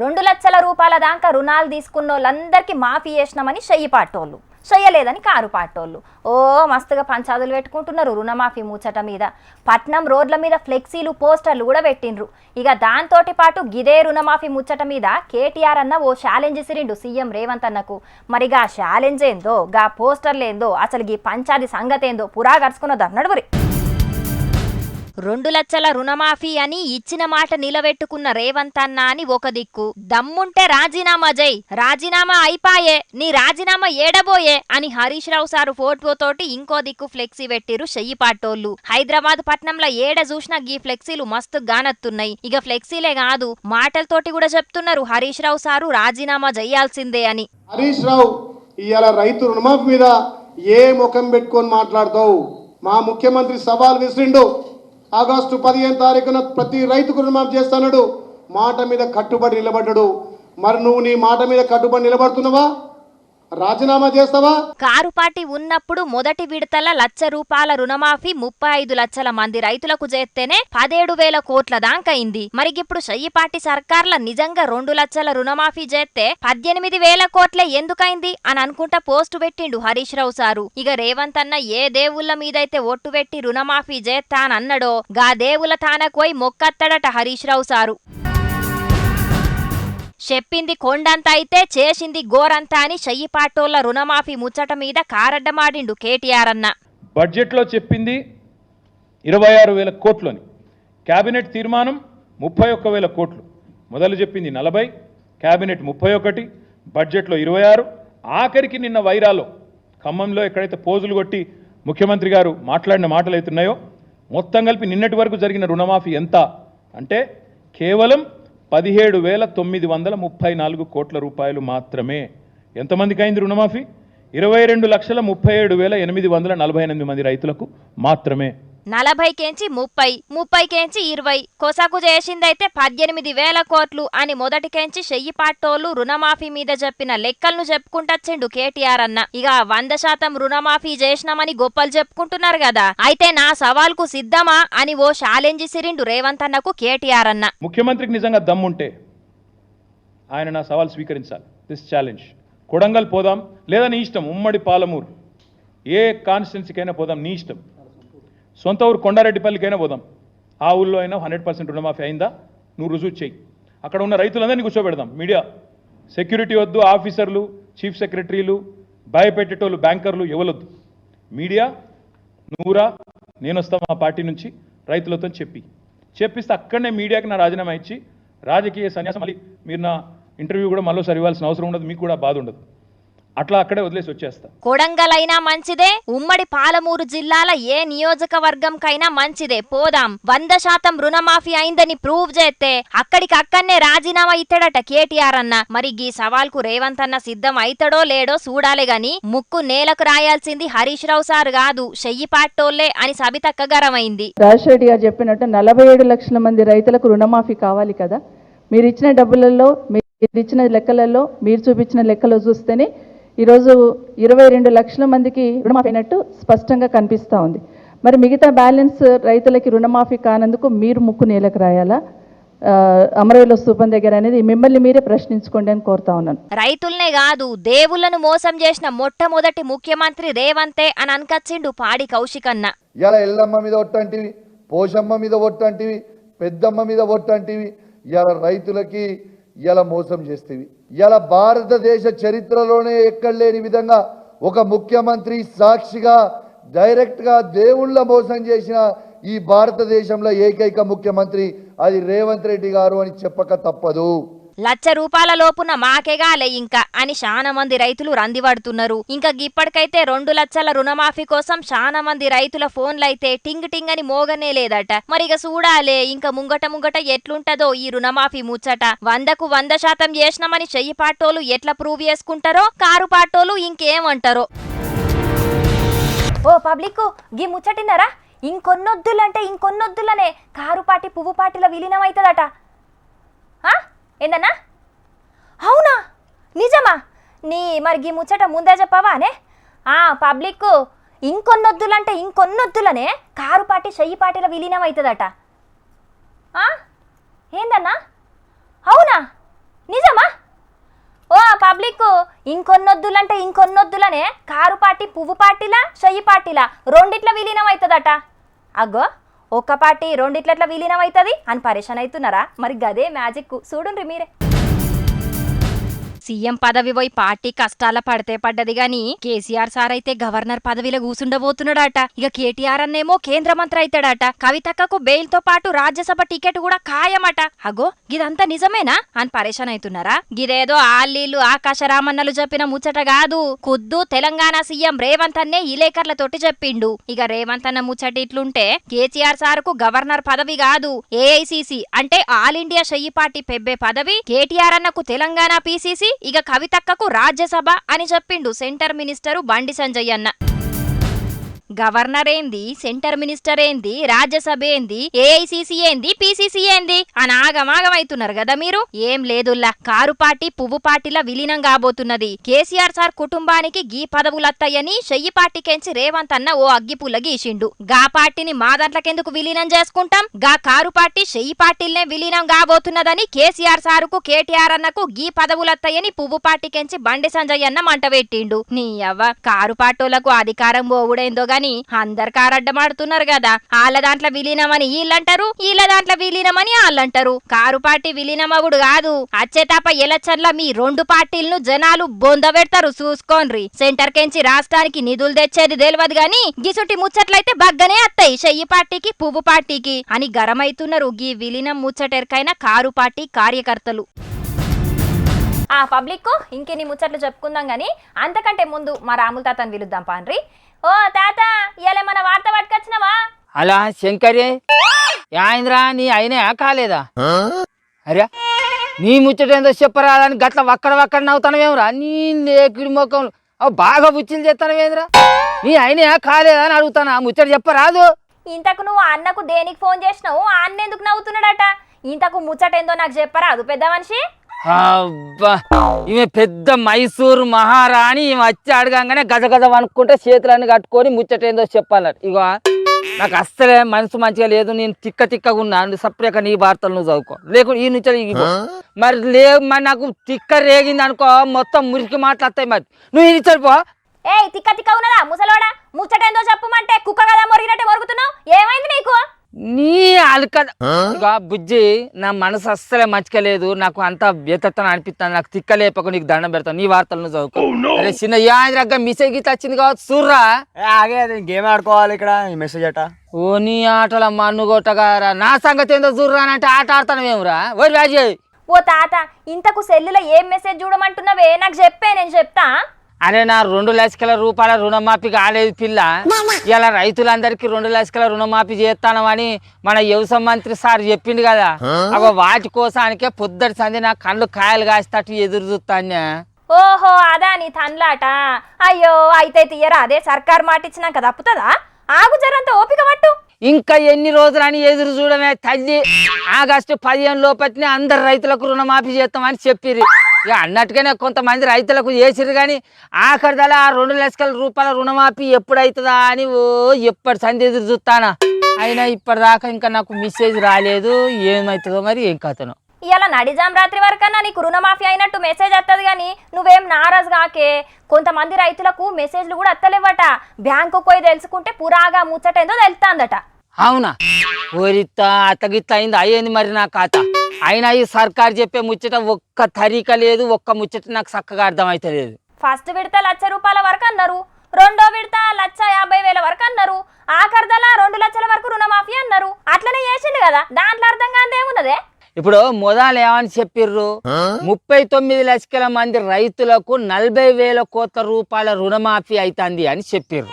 రెండు లక్షల రూపాయల దాకా రుణాలు తీసుకున్న వాళ్ళందరికీ మాఫీ చేసినామని చెయ్యి పాటోళ్ళు చెయ్యలేదని కారు పాటోళ్ళు ఓ మస్తుగా పంచాదులు పెట్టుకుంటున్నారు రుణమాఫీ ముచ్చట మీద. పట్నం రోడ్ల మీద ఫ్లెక్సీలు పోస్టర్లు కూడా పెట్టిండ్రు. ఇక దాంతోటి పాటు గిదే రుణమాఫీ ముచ్చట మీద కేటీఆర్ అన్న ఓ ఛాలెంజ్ ఇసిరిండు సీఎం రేవంత్ అన్నకు. మరి గా ఛాలెంజ్ ఏందో గా పోస్టర్లు ఏందో అసలు ఈ పంచాది సంగతేందో ఏందో పురా గడుచుకున్నది మరి. రెండు లక్షల రుణమాఫీ అని ఇచ్చిన మాట నిలబెట్టుకున్న రేవంత్ అన్న అని ఒక దిక్కు. దమ్ముంటే రాజీనామా జై రాజీనామా అయిపాయే నీ రాజీనామా ఏడబోయే అని హరీష్ రావు సారు ఫోటోతోటి ఇంకో దిక్కు ఫ్లెక్సీ పెట్టిరు చెయ్యి పాటోళ్ళు. హైదరాబాద్ పట్నంలో ఏడ చూసినా గీ ఫ్లెక్సీలు మస్తు గానత్తున్నాయి. ఇక ఫ్లెక్సీలే కాదు మాటలతోటి కూడా చెప్తున్నారు హరీష్ రావు సారు రాజీనామా చెయ్యాల్సిందే అని. హరీష్ రావు ఇవాళ రైతు రుణమాఫీ మీద ఏ ముఖం పెట్టుకొని మాట్లాడతావు? మా ముఖ్యమంత్రి సవాల్ విసిరిండు. ఆగస్టు పదిహేను తారీఖున ప్రతి రైతుకు రుణమాఫీ చేస్తాడు మాట మీద కట్టుబడి నిలబడ్డాడు. మరి నువ్వు నీ మాట మీద కట్టుబడి నిలబడుతున్నావా? రాజీనామా చేస్తావా? కారు పార్టీ ఉన్నప్పుడు మొదటి విడతల లక్ష రూపాయల రుణమాఫీ ముప్పై ఐదు లక్షల మంది రైతులకు చేస్తేనే పదేడు వేల కోట్ల దాకైంది మరిగిప్పుడు పార్టీ సర్కార్ల నిజంగా రెండు లక్షల రుణమాఫీ చేస్తే పద్దెనిమిది వేల కోట్లే ఎందుకైంది అని అనుకుంటా పోస్టు పెట్టిండు హరీష్ రావు సారు. ఇక రేవంత్ అన్న ఏ దేవుళ్ళ మీదైతే ఒట్టు పెట్టి రుణమాఫీ చేస్తానన్నడో గా దేవుల తానకు పోయి మొక్కత్తడట హరీష్ రావు సారు. చెప్పింది కొండంత అయితే చేసింది గోరంతా అని చెయ్యిపాటోళ్ళ రుణమాఫీ ముచ్చట మీద కారడ్డమాడిండు కేటీఆర్ అన్న. బడ్జెట్లో చెప్పింది ఇరవై ఆరు వేల కోట్లని. క్యాబినెట్ తీర్మానం ముప్పై ఒక్క వేల కోట్లు. మొదలు చెప్పింది నలభై క్యాబినెట్ ముప్పై ఒకటి బడ్జెట్లో ఇరవై ఆరు. ఆఖరికి నిన్న వైరాలో ఖమ్మంలో ఎక్కడైతే పోజులు కొట్టి ముఖ్యమంత్రి గారు మాట్లాడిన మాటలు అవుతున్నాయో మొత్తం కలిపి నిన్నటి వరకు జరిగిన రుణమాఫీ ఎంత? అంటే కేవలం పదిహేడు వేల తొమ్మిది వందల ముప్పై నాలుగు కోట్ల రూపాయలు మాత్రమే. ఎంతమందికి అయింది రుణమాఫీ? ఇరవై రెండు లక్షల ముప్పై ఏడు వేల ఎనిమిది వందల నలభై ఎనిమిది మంది రైతులకు మాత్రమే. నలభైకేంచి ముప్పై ముప్పైకేంచి ఇరవై కొసకు చేసిందైతే పద్దెనిమిది వేల కోట్లు అని మొదటికేంచి చెయ్యిపాటోళ్ళు రుణమాఫీ మీద చెప్పిన లెక్కలను చెప్పుకుంటొచ్చిండు కేటీఆర్ అన్న. ఇక వంద శాతం రుణమాఫీ చేసినామని గొప్పలు చెప్పుకుంటున్నారు కదా. అయితే నా సవాల్కు సిద్ధమా అని ఓ ఛాలెంజ్ సిరిండు రేవంత్ అన్నకు కేటీఆర్ అన్న. ముఖ్యమంత్రికి నిజంగా దమ్ముంటే ఆయన నా సవాల్ స్వీకరించాలి. దిస్ ఛాలెంజ్ కొడంగల్ పోదాం లేదా నీ ఇష్టం ఉమ్మడి పాలమూరు. ఏ కాన్స్టిట్యున్సీకైనా పోదాం నీ ఇష్టం. సొంత ఊరు కొండారెడ్డిపల్లికైనా పోదాం. ఆ ఊళ్ళో అయినా హండ్రెడ్ పర్సెంట్ రుణమాఫీ అయిందా? నువ్వు రుజువు చేయి అక్కడ ఉన్న రైతులందరినీ కూర్చోబెడదాం. మీడియా సెక్యూరిటీ వద్దు ఆఫీసర్లు చీఫ్ సెక్రటరీలు భయపెట్టేటోళ్ళు బ్యాంకర్లు ఎవలొద్దు. మీడియా నువ్వురా నేను వస్తా మా పార్టీ నుంచి రైతులతో చెప్పి. చెప్పిస్తే అక్కడనే మీడియాకి నా రాజీనామా ఇచ్చి రాజకీయ సన్యాసం మళ్ళీ మీరు నా ఇంటర్వ్యూ కూడా మళ్ళీ ఇవ్వాల్సిన అవసరం ఉండదు మీకు కూడా బాధ ఉండదు. అట్లా అక్కడే వదిలేసి వచ్చేస్తా. కొడంగలైనా మంచిదే ఉమ్మడి పాలమూరు జిల్లాల ఏ నియోజకవర్గంకైనా మంచిదే. పోదాం వంద శాతం రుణమాఫీ అయిందని ప్రూవ్ చేస్తే అక్కడికి అక్కడనే రాజీనామా ఇస్తాడట కేటీఆర్ అన్న. మరి గీ సవాల్కు రేవంత్ అన్న సిద్ధం అయితడో లేడో చూడాలి గాని ముక్కు నేలకు రాయాల్సింది హరీష్ రావు సార్ కాదు చెయ్యి పాటోళ్ళే అని సబితక్కగరమైంది రాజశేఖర్ గారు చెప్పినట్టు నలభై ఏడు లక్షల మంది రైతులకు రుణమాఫీ కావాలి కదా. మీరు ఇచ్చిన డబ్బులలో మీరు ఇచ్చిన లెక్కలలో మీరు చూపించిన లెక్కలో చూస్తేనే ఈరోజు ఇరవై రెండు లక్షల మందికి రుణమాఫీ అయినట్టు స్పష్టంగా కనిపిస్తూ ఉంది. మరి మిగతా బ్యాలెన్స్ రైతులకి రుణమాఫీ కానందుకు మీరు ముక్కు నేలకు రాయాలా? అమరవీల స్థూపం దగ్గర అనేది మిమ్మల్ని మీరే ప్రశ్నించుకోండి అని కోరుతా ఉన్నాను. రైతుల్నే కాదు దేవుళ్ళను మోసం చేసిన మొట్టమొదటి ముఖ్యమంత్రి రేవంతే అని అనకచ్చిండు పాడి కౌశికన్న. ఇలా ఎల్లమ్మ మీద ఒట్టంటివి పోషమ్మ మీద ఒట్టంటివి పెద్దమ్మ మీద ఒట్టంటివి ఇలా రైతులకి ఇలా మోసం చేస్తేవి. ఇలా భారతదేశ చరిత్రలోనే ఎక్కడ లేని విధంగా ఒక ముఖ్యమంత్రి సాక్షిగా డైరెక్ట్గా దేవుళ్ళ మోసం చేసిన ఈ భారతదేశంలో ఏకైక ముఖ్యమంత్రి అది రేవంత్ రెడ్డి గారు అని చెప్పక తప్పదు. లక్ష రూపాయల లోపున మాకేగాలే ఇంకా అని చాలా మంది రైతులు రందిపడుతున్నారు ఇంకా ఇప్పటికైతే రెండు లక్షల రుణమాఫీ కోసం చాలా మంది రైతుల ఫోన్లైతే టింగ్ టింగ్ అని మోగనే లేదట. మరి ఇక చూడాలే ఇంకా ముంగట ముంగట ఎట్లుంటదో ఈ రుణమాఫీ ముచ్చట. వందకు వంద శాతం చేసినామని చెయ్యి పాటోలు ఎట్లా ప్రూవ్ చేసుకుంటారో కారు పాటోలు ఇంకేమంటారో. ఓ పబ్లిక్ గీ ముచ్చటిన్నారా ఇంకొన్నొద్దులంటే ఇంకొన్నొద్దులనే కారు పాటి పువ్వు పాటిల విలీనం అవుతుందట ఏందన్నా? అవునా? నిజమా? నీ మరి గీ ముచ్చట ముందే చెప్పావానే? ఆ పబ్లిక్ ఇంకొన్నొద్దులంటే ఇంకొన్నొద్దులనే కారు పాటి చెయ్యి పాటిల విలీనం అవుతుందట ఏందన్నా? అవునా? నిజమా? ఓ పబ్లిక్ ఇంకొన్నొద్దులంటే ఇంకొన్నొద్దులనే కారు పాటి పువ్వు పాటిల చెయ్యి పాటిల రెండిట్ల విలీనం అవుతుందట అగ్గో! ఒక్క పార్టీ రెండిట్లట్ల విలీనం అవుతుంది అని పరేషాన్ అవుతున్నారా? మరి గదే మ్యాజిక్ చూడండి మీరే. సీఎం పదవి పోయి పార్టీ కష్టాల పడితే పడ్డది గాని కేసీఆర్ సార్ అయితే గవర్నర్ పదవిలో కూసుండబోతున్నాడట. ఇక కేటీఆర్ అన్నేమో కేంద్ర మంత్రి అవుతాడట కవితక్కకు బెయిల్తో పాటు రాజ్యసభ టికెట్ కూడా ఖాయమట. అగో గిదంతా నిజమేనా? అని పరేషాన్ అవుతున్నారా గిదేదో ఆల్లీలు ఆకాశరామన్నలు చెప్పిన ముచ్చట కాదు. కొద్దు తెలంగాణ సీఎం రేవంత్ అన్నే ఇలేకర్లతోటి చెప్పిండు. ఇక రేవంత్ అన్న ముచ్చట ఇట్లుంటే కేసీఆర్ సార్కు గవర్నర్ పదవి కాదు ఏఐసిసి అంటే ఆల్ ఇండియా షయ్యి పార్టీ పెబ్బే పదవి కేటీఆర్ అన్నకు తెలంగాణ పీసీసీ ఇక కవితక్కకు రాజ్యసభ అని చెప్పిండు సెంటర్ మినిస్టరు బండి సంజయ్ అన్న. గవర్నర్ ఏంది? సెంటర్ మినిస్టర్ ఏంది? రాజ్యసభ ఏంది? ఏఐసిసి ఏంది? పిసిసి ఏంది? అని ఆగమాగమైతున్నారు కదా మీరు? ఏం లేదుల్లా. కారు పార్టీ పువ్వు పార్టీల విలీనం కాబోతున్నది. కేసీఆర్ సార్ కుటుంబానికి గీ పదవులత్తాయని పార్టీ పార్టీకెంచి రేవంత్ అన్న ఓ అగ్గిపుల్ల గీసిండు. గా పార్టీని మా దాంట్లకెందుకు విలీనం చేసుకుంటాం? గా కారు పార్టీ షెయ్యి పార్టీలనే విలీనం కాబోతున్నదని కేసీఆర్ సారుకు కేటీఆర్ అన్నకు గీ పదవులత్తాయని పువ్వు పార్టీకెంచి బండి సంజయ్ అన్న మంట పెట్టిండు. నీ అవ్వ. కారు పార్టీలకు అధికారం పోవుడేందో గాని అందరు కారడ్డమాడుతున్నారు కదా. వాళ్ళ దాంట్లో విలీనమని వీళ్ళంటారు వీళ్ళ దాంట్లో విలీనమని వాళ్ళంటారు. కారు పార్టీ విలీనమవుడు కాదు. అచ్చే ఎలక్షన్ల మీ రెండు పార్టీలను జనాలు బొందబెడతారు చూసుకోన్రి సెంటర్ కెంచి రాష్ట్రానికి నిధులు తెచ్చేది తెలియదు గాని గిసుటి ముచ్చట్లయితే బగ్గనే అత్తాయి. చెయ్యి పార్టీకి పువ్వు పార్టీకి అని గరమైతున్నారు. గీ విలీనం ముచ్చటెరకైన కారు పార్టీ కార్యకర్తలు. ఆ పబ్లిక్ ఇంకెన్ని ముచ్చట్లు చెప్పుకుందాం గాని అంతకంటే ముందు మా రాముల తాతని పిలుద్దాం పాన్రి ఓ తాత ఇయాల మన వార్త పట్టుకొచ్చినవా? అలా శంకరే యాంద్రా నీ అయినా కాలేదా? అరే నీ ముచ్చటేందో చెప్పరాదని గట్ల వక్కడ వక్కడ నవ్వుతానవేమరా నీ లేకిడి ముఖం అవు బాగా బుచ్చిలు చేస్తానవేంద్రా? నీ అయినా కాలేదా అని అడుగుతాను? ఆ ముచ్చట చెప్పరాదు? ఇంతకు నువ్వు అన్నకు దేనికి ఫోన్ చేసినావు? అన్న ఎందుకు నవ్వుతున్నాడట? ఇంతకు ముచ్చటేందో నాకు చెప్పరాదు పెద్ద మనిషి? అబ్బా ఈమె పెద్ద మైసూరు మహారాణి ఈమె వచ్చి అడగంగానే గజ గజ అనుకుంటే చేతులన్నీ కట్టుకొని ముచ్చటేందో చెప్పాలట. ఇగో నాకు అస్సలే మనసు మంచిగా లేదు నేను తిక్క తిక్కగా ఉన్నాను సపరేక నీ వార్తలు నువ్వు చదువుకో. లేకుంటే ఈ నుంచి ఇగో మరి లే మరి నాకు తిక్క రేగింది అనుకో మొత్తం మురికి మాట్లాడతాయి మరి. నువ్వు ఇది చదిపో ఏయ్ తిక్క తిక్క ఉన్నదా? ముసలోడా ముచ్చటేందో చెప్పమంటే కుక్క కదా మొరిగినట్టే మొరుగుతున్నావు? ఏమైంది నీ అలక ఇక బుజ్జి నా మనసు అస్సలే మంచిగా లేదు నాకు అంత వ్యతత్వం అనిపిస్తాను నాకు తిక్క లేపక నీకు దండం పెడతాను. నీ వార్తలు నువ్వు చదువుకో అరే చిన్న యాదరగ్గ మిసేజ్ గీత వచ్చింది కావచ్చు చూర్రా ఆగే అది గేమ్ ఆడుకోవాలి ఇక్కడ? ఈ మెసేజ్ అట. ఓ నీ ఆటల మన్ను కొట్టగారా. నా సంగతి ఏందో చూర్రా అని అంటే ఆట ఆడతానమేమురా ఓరి రాజే ఓ తాత ఇంతకు సెల్లులో ఏం మెసేజ్ చూడమంటున్నావే? నాకు చెప్పే నేను చెప్తా. అరే నా రెండు లక్షల రూపాయల రుణమాఫీ కాలేదు పిల్ల. ఇలా రైతులందరికీ రెండు లక్షల రుణమాఫీ చేస్తానమని మన వ్యవసాయ మంత్రి సార్ చెప్పిండు కదా. అగో వాటి కోసానికే పొద్దుటి సంది నా కళ్ళు కాయలు కాస్తట్టు ఎదురు చూస్తాను ఓహో అదా నీ తన్లాట. అయ్యో అయితే తీయరా అదే సర్కార్ మాట ఇచ్చినాక తప్పుతుందా? ఆగు జరంత ఓపిక పట్టు. ఇంకా ఎన్ని రోజులని ఎదురు చూడమే తల్లి. ఆగస్టు పదిహేను లోపట్నే అందరు రైతులకు రుణమాఫీ చేస్తామని చెప్పిర్రు. ఇక అన్నట్టుగానే కొంతమంది రైతులకు చేసిర్రు కానీ ఆఖరిదల ఆ రెండు లక్షల రూపాయల రుణమాఫీ ఎప్పుడైతుందా అని ఓ ఎప్పటి సంధి ఎదురు చూస్తానా. అయినా ఇప్పటిదాకా ఇంకా నాకు మెసేజ్ రాలేదు. ఏమవుతుందో మరి ఏం కథను. ఇలా నడిజాం రాత్రి వరకన్నా నీకు రుణమాఫీ అయినట్టు మెసేజ్ వస్తుంది కానీ నువ్వేం నారాజు కాకే. కొంతమంది రైతులకు మెసేజ్లు కూడా వస్తలేవట బ్యాంకు పోయి తెలుసుకుంటే పురాగా ముచ్చటేందో తెలుస్తాందట అవునా? ఓరిత్తా అత్తగిత్త అయింది అయ్యింది మరి నా ఖాతా? అయినా ఈ సర్కారు చెప్పే ముచ్చట ఒక్క తరీక లేదు ఒక్క ముచ్చట నాకు చక్కగా అర్థమైతలేదు. ఫస్ట్ విడత లక్ష రూపాయల వరకు అన్నారు రెండో విడత లక్ష యాభై వేల వరకు అన్నారు ఆఖరిదల రెండు లక్షల వరకు రుణమాఫీ అన్నారు. అట్లనే చేసిండు కదా దాంట్లో అర్థం కాదు ఏమున్నదే? ఇప్పుడు మొదలు ఏమని చెప్పిర్రు? ముప్పై తొమ్మిది లక్షల మంది రైతులకు నలభై వేల కోట్ల రూపాయల రుణమాఫీ అవుతుంది అని చెప్పిర్రు.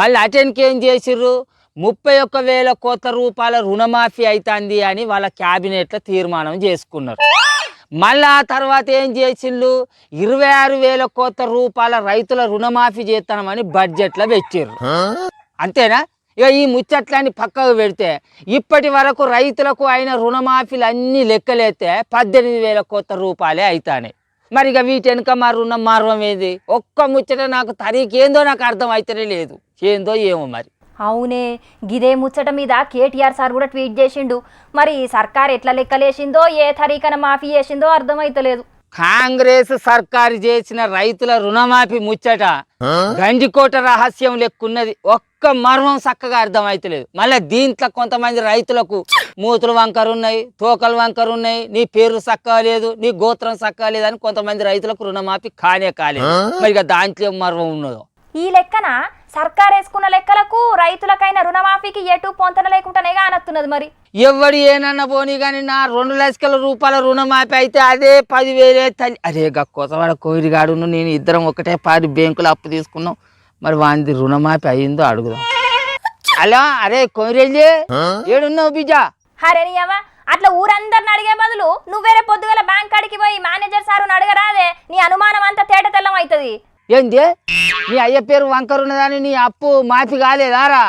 మళ్ళీ అటెన్కి ఏం చేసిర్రు? ముప్పై ఒక్క వేల కోట్ల రూపాయల రుణమాఫీ అవుతుంది అని వాళ్ళ క్యాబినెట్లో తీర్మానం చేసుకున్నారు. మళ్ళా తర్వాత ఏం చేసిండ్రు? ఇరవై ఆరు వేల కోట్ల రూపాయల రైతుల రుణమాఫీ చేస్తామని బడ్జెట్లో పెట్టిర్రు. అంతేనా? ఇక ఈ ముచ్చట్లన్నీ పక్కకు పెడితే ఇప్పటి వరకు రైతులకు అయిన రుణమాఫీలు అన్నీ లెక్కలేస్తే పద్దెనిమిది వేల కోట్ల రూపాయలే అవుతాయి మరి ఇక వీటి వెనుక మా రుణం మార్వం ఏంది? ఒక్క ముచ్చట నాకు తరీకి ఏందో నాకు అర్థం అయితేనే లేదు. ఏందో ఏమో మరి. అవునే గిదే ముచ్చట మీద కేటీఆర్ సార్ కూడా ట్వీట్ చేసిండు. మరి సర్కార్ ఎట్లా లెక్కలేసిందో ఏ తరీకన మాఫీ చేసిందో అర్థమైతలేదు. కాంగ్రెస్ సర్కారు చేసిన రైతుల రుణమాఫీ ముచ్చట గంజికోట రహస్యం లెక్కున్నది. ఒక్క మర్మం చక్కగా అర్థమైతలేదు. మళ్ళీ దీంట్లో కొంతమంది రైతులకు మూతులు వంకరు ఉన్నాయి తోకలు వంకరు ఉన్నాయి నీ పేరు చక్కగా లేదు నీ గోత్రం చక్కగా లేదు అని కొంతమంది రైతులకు రుణమాఫీ కానే కాలేదు. మరి దాంట్లో ఏం మర్మం ఉన్నదో? ఈ లెక్కన సర్కార్ వేసుకున్న లెక్కలకు రైతులకైన రుణమాఫీకి ఎటు పొంతన లేకుండానే కానత్తున్నది మరి. ఎవడు ఏనన్నా పోనీ కానీ నా రెండు లక్షల రూపాయల రుణమాఫీ అయితే అదే పదివేలే తల్లి. అరే గా కొత్తవాడ కోవిరిగాడును నేను ఇద్దరం ఒకటే పారి బ్యాంకులో అప్పు తీసుకున్నాం. మరి వాంది రుణమాఫీ అయిందో అడుగుదాం. అలా అరే కోవిరెల్లి ఏడున్నావు బిజా హరేనియవ్వ అట్లా ఊరందరిని అడిగే బదులు నువ్వేరే పొద్దుగల బ్యాంక్ కాడికి పోయి మేనేజర్ సారుని అడగరాదే నీ అనుమానం అంతా తేట తెల్లం అవుతుంది. ఏంది? నీ అయ్య పేరు వంకర ఉన్నదని నీ అప్పు మాఫీ కాలేదారా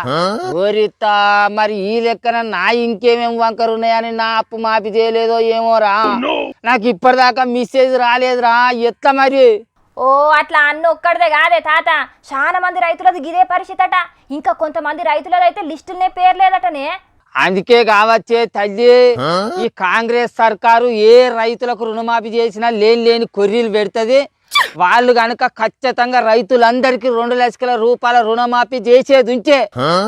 ఓరితా మరి ఈ లెక్కన నా ఇంకేమేం వంకర ఉన్నాయని నా అప్పు మాఫీ చేయలేదో ఏమోరా నాకు ఇప్పటిదాకా మెసేజ్ రాలేదురా ఎట్లా మరి? ఓ అట్లా అన్న ఒక్కడిదే కాదే తాత. చాలా మంది రైతులది గిదే పరిస్థితి అట ఇంకా కొంతమంది రైతులదైతే లిస్టులనే పేరు లేదటనే అందుకే కావచ్చే తల్లి ఈ కాంగ్రెస్ సర్కారు ఏ రైతులకు రుణమాఫీ చేసినా లేని లేని కొర్రీలు పెడుతుంది. వాళ్ళు గనుక ఖచ్చితంగా రైతులందరికీ రెండు లక్షల రూపాయల రుణమాఫీ చేసేది ఉంటే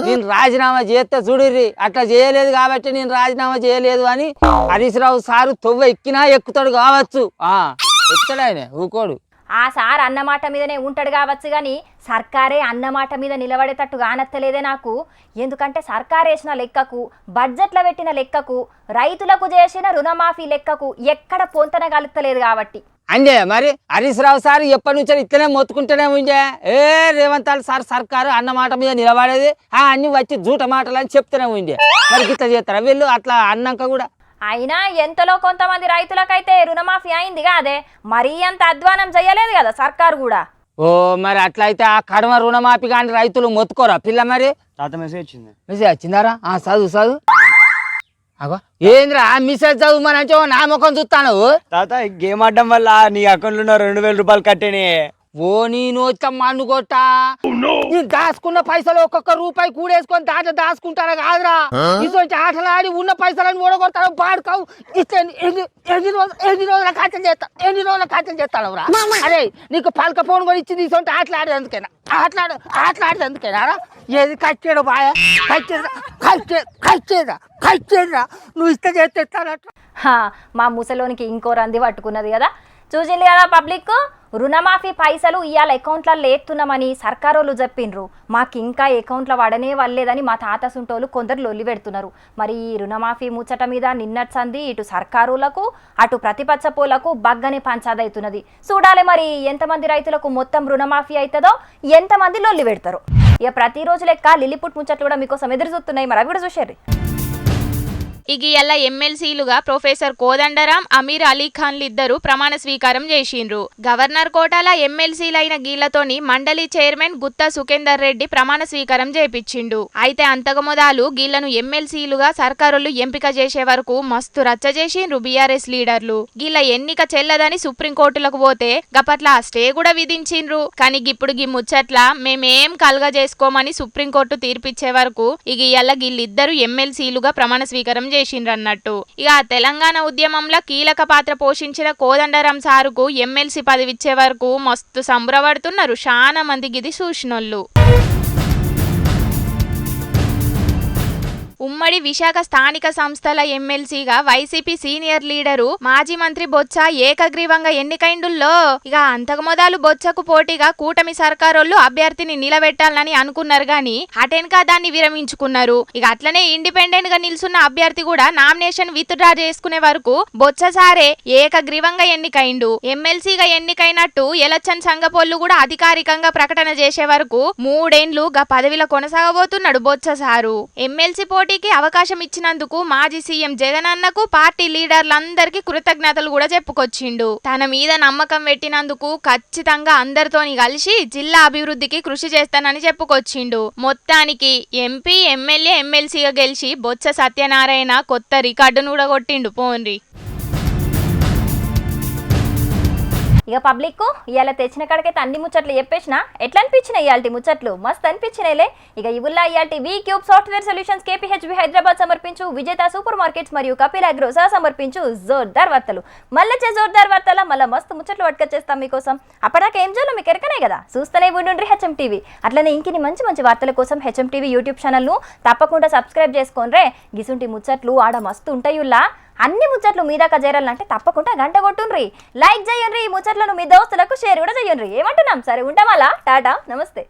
నేను రాజీనామా చేస్తే చూడుర్రి. అట్లా చేయలేదు కాబట్టి నేను రాజీనామా చేయలేదు అని హరీష్ రావు సారు తొవ్వ ఎక్కినా ఎక్కుతాడు కావచ్చు. ఆ ఎక్కుతాడు ఆయన ఊకోడు. ఆ సార్ అన్నమాట మీదనే ఉంటాడు కావచ్చు కానీ సర్కారే అన్నమాట మీద నిలబడేటట్టు కానత్తలేదే నాకు. ఎందుకంటే సర్కార్ వేసిన లెక్కకు బడ్జెట్లో పెట్టిన లెక్కకు రైతులకు చేసిన రుణమాఫీ లెక్కకు ఎక్కడ పొంతన కలుస్తలేదు కాబట్టి. అందే మరి హరీష్ రావు సార్ ఎప్పటి నుంచో ఇట్లనే మొత్తుకుంటూనే ఉండే ఏ రేవంత్ రావు సార్ సర్కారు అన్న మాట మీద నిలబడేది. ఆ అన్ని వచ్చి జూట మాటలు అని చెప్తూనే ఉండే మరి గిట్ల చేస్తారా వీళ్ళు? అట్లా అన్నాక కూడా. అయినా ఎంతలో కొంతమంది రైతులకైతే రుణమాఫీ అయింది కాదే మరీ అంత అధ్వానం చేయలేదు కదా సర్కారు కూడా. ఓ మరి అట్లయితే ఆ కడమ రుణమాఫీ కానీ రైతులు మొత్తుకోరా పిల్ల మరి? తాత మెసేజ్ వచ్చింది మెసేజ్ వచ్చిందారా ఆ చదువు చదువు. అగో. ఏంద్రా ఆ మెసేజ్ చదువు మన అంటే నా ముఖం చూస్తాను తాత గేమ్ ఆడడం వల్ల నీ అకౌంట్లో ఉన్న రెండు వేల రూపాయలు కట్టేనే. ఓ నేను వచ్చా మన్ను కొట్టా? నేను దాచుకున్న పైసలు ఒక్కొక్క రూపాయి కూడేసుకొని దాంట్లో దాచుకుంటారా కాదురా? ఇటువంటి ఆటలాడి ఉన్న పైసలను ఓడగొడతాను పాడుకావు. ఇట్లా ఎన్ని రోజులు ఎన్ని రోజుల ఖర్చులు చేస్తా ఎన్ని రోజుల ఖర్చులు చేస్తాను రా అరే నీకు పలక ఫోన్ కూడా ఇచ్చింది ఇటువంటి ఆటలాడేందుకైనా. ఆటలాడు ఆటలాడేందుకైనా రా? ఏది కచ్చేడు బాయ? కచ్చేదా కచ్చే కచ్చేదా కచ్చేదా నువ్వు ఇష్ట చేస్తే మా ముసలోనికి ఇంకో రంది పట్టుకున్నది కదా. చూసింది కదా పబ్లిక్ రుణమాఫీ పైసలు ఇవాళ అకౌంట్లో లేతున్నామని సర్కారోళ్ళు చెప్పిండ్రు మాకు ఇంకా అకౌంట్లో పడనే వల్లేదని మా తాత సుంటోళ్ళు కొందరు లొల్లి పెడుతున్నారు. మరి ఈ రుణమాఫీ ముచ్చట మీద నిన్నటి సంది ఇటు సర్కారులకు అటు ప్రతిపక్ష పోలకు బగ్గని పంచాదవుతున్నది చూడాలి మరి ఎంతమంది రైతులకు మొత్తం రుణమాఫీ అవుతుందో ఎంతమంది లొల్లి పెడతారు. ఇక ప్రతిరోజు లెక్క లిలిపుట్ ముచ్చట్లు కూడా మీకోసం ఎదురు చూస్తున్నాయి మరి అవి కూడా చూసారు ఇగియల్ల ఎమ్మెల్సీలుగా ప్రొఫెసర్ కోదండరాం అమీర్ అలీ ప్రమాణ స్వీకారం చేసిండ్రు. గవర్నర్ కోటాల ఎమ్మెల్సీలైన గీళ్ళతోని మండలి చైర్మన్ గుత్తా సుఖేందర్ రెడ్డి ప్రమాణ స్వీకారం చేపించిండు. అయితే అంతకుముదాలు గీళ్ళను ఎమ్మెల్సీలుగా సర్కారులు ఎంపిక చేసే వరకు మస్తు రచ్చ చేసిండ్రు బీఆర్ఎస్ లీడర్లు. గీళ్ళ ఎన్నిక చెల్లదని సుప్రీంకోర్టులకు పోతే గపట్ల స్టే కూడా విధించిండ్రు. కానీ ఇప్పుడు గీ ముచ్చట్ల మేమేం కలగజేసుకోమని సుప్రీంకోర్టు తీర్పిచ్చే వరకు ఇక ఇయ్యాల వీళ్ళిద్దరు ఎమ్మెల్సీలుగా ప్రమాణ స్వీకారం చేసిండ్రన్నట్టు. ఇక తెలంగాణ ఉద్యమంలో కీలక పాత్ర పోషించిన కోదండరాం సారుకు ఎమ్మెల్సీ పదవిచ్చే వరకు మస్తు సంబరపడుతున్నారు. చాలా మంది గిది చూసినోళ్ళు. ఉమ్మడి విశాఖ స్థానిక సంస్థల ఎమ్మెల్సీగా వైసీపీ సీనియర్ లీడరు మాజీ మంత్రి బొత్స ఏకగ్రీవంగా ఎన్నికైండుల్లో. ఇక అంతకు మొదలు బొత్సకు పోటీగా కూటమి సర్కారోళ్ళు అభ్యర్థిని నిలబెట్టాలని అనుకున్నారు గాని అటెన్కా దాన్ని విరమించుకున్నారు. ఇక అట్లనే ఇండిపెండెంట్గా నిల్చున్న అభ్యర్థి కూడా నామినేషన్ విత్ డ్రా చేసుకునే వరకు బొత్స సారే ఏకగ్రీవంగా ఎన్నికైండు. ఎమ్మెల్సీగా ఎన్నికైనట్టు ఎలక్షన్ సంఘపోళ్ళు కూడా అధికారికంగా ప్రకటన చేసే వరకు మూడేండ్లు గా పదవిలో కొనసాగబోతున్నాడు బొత్స సారు. ఎమ్మెల్సీ పోటీ పోటీకి అవకాశం ఇచ్చినందుకు మాజీ సీఎం జగన్ అన్నకు పార్టీ లీడర్లందరికీ కృతజ్ఞతలు కూడా చెప్పుకొచ్చిండు. తన మీద నమ్మకం పెట్టినందుకు ఖచ్చితంగా అందరితోని కలిసి జిల్లా అభివృద్ధికి కృషి చేస్తానని చెప్పుకొచ్చిండు. మొత్తానికి ఎంపీ ఎమ్మెల్యే ఎమ్మెల్సీగా గెలిచి బొత్స సత్యనారాయణ కొత్త రికార్డును కూడా కొట్టిండు పోన్రి. ఇక పబ్లిక్ ఇవాళ తెచ్చిన కాడికైతే అన్ని ముచ్చట్లు చెప్పేసిన ఎట్లా అనిపించినాయి ఇవాళ ముచ్చట్లు మస్తు అనిపించినాయిలే ఇక ఇవుల్లా ఇవాళ V cube software solutions KPHB Hyderabad సమర్పించు విజేత సూపర్ మార్కెట్స్ మరియు కపిల్ అగ్రో సహ సమర్పించు జోర్దార్ వార్తలు. మళ్ళీ జోర్దార్ వార్తల మళ్ళీ మస్తు ముచ్చట్లు పట్టుకొచ్చేస్తాం మీకోసం. అప్పటిదాకా ఏం చేయాలో మీకు ఎరకనే కదా? చూస్తూనే ఉండుండ్రి హెచ్ఎం టీవీ అట్లనే ఇంకిని మంచి మంచి వార్తల కోసం హెచ్ఎం టీవీ యూట్యూబ్ ఛానల్ను తప్పకుండా సబ్స్క్రైబ్ చేసుకోండి గిసుంటి ముచ్చట్లు ఆడ మస్తు ఉంటాయుల్లా అన్ని ముచ్చట్లు మీ దాకా చేరాలంటే తప్పకుండా గంట కొట్టుండ్రి. లైక్ చేయండి ఈ ముచ్చట్లను మీ దోస్తులకు షేర్ కూడా చేయండి ఏమంటున్నాం? సరే ఉంటాం టాటా నమస్తే.